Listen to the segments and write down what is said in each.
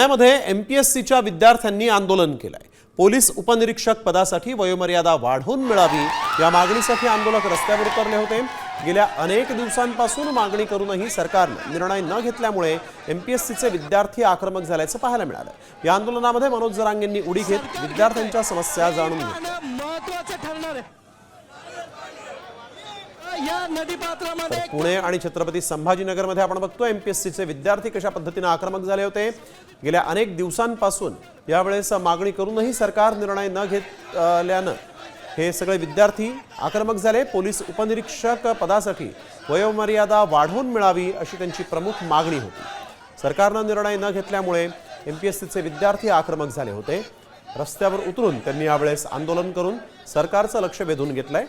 पुण्यामध्ये M P S सीच्या विद्यार्थ्यांनी आंदोलन केलंय. पोलीस उपनिरीक्षक पदासाठी वयोमर्यादा वाढवून मिळावी या मागणीसाठी आंदोलक रस्त्यावर उतरले होते. गेल्या अनेक दिवसांपासून मागणी करूनही सरकारनं निर्णय न घेतल्यामुळे एम पी एस सीचे विद्यार्थी आक्रमक झाल्याचं पाहायला मिळालं. या आंदोलनामध्ये मनोज जरांगेंनी उडी घेत विद्यार्थ्यांच्या समस्या जाणून घेतल्या. महत्वाचं ठरणार आहे. या नदीपात्रामध्ये पुणे आणि छत्रपती संभाजीनगरमध्ये आपण बघतो एमपीएससीचे विद्यार्थी कशा पद्धतीनं आक्रमक झाले होते? गेल्या अनेक दिवसांपासून यावेळेस मागणी करूनही सरकार निर्णय न घेतल्यानं हे सगळे विद्यार्थी आक्रमक झाले. पोलीस उपनिरीक्षक पदासाठी वयोमर्यादा वाढवून मिळावी अशी त्यांची प्रमुख मागणी होती. सरकारनं निर्णय न घेतल्यामुळे एमपीएससीचे विद्यार्थी आक्रमक झाले होते. रस्त्यावर उतरून त्यांनी यावेळेस आंदोलन करून सरकारचं लक्ष वेधून घेतलंय.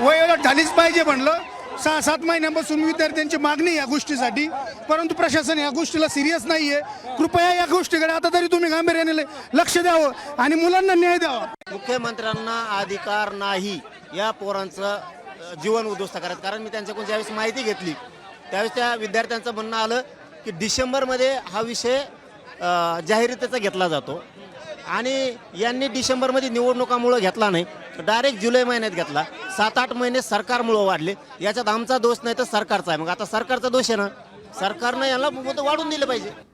वय झालीच पाहिजे म्हणलं. सहा सात महिन्यापासून विद्यार्थ्यांची मागणी या गोष्टीसाठी. परंतु प्रशासन या गोष्टीला सिरियस नाही आहे कृपया या गोष्टीकडे आता तरी तुम्ही गांभीर्याने लक्ष द्यावं आणि मुलांना न्याय द्यावा. मुख्यमंत्र्यांना अधिकार नाही या पोरांचं जीवन उद्ध्वस्त करायचं. कारण मी त्यांच्याकडून ज्यावेळेस माहिती घेतली त्यावेळेस त्या विद्यार्थ्यांचं म्हणणं आलं की डिसेंबरमध्ये हा विषय जाहिरातीचा घेतला जातो. आणि यांनी डिसेंबरमध्ये निवडणुकामुळं घेतला नाही. डायरेक्ट जुलै महिन्यात घेतला. सात आठ महिने सरकारमुळं वाढले. याच्यात आमचा दोष नाही तर सरकारचा आहे. मग आता सरकारचा दोष आहे ना? सरकारनं याला मुदत वाढून दिलं पाहिजे.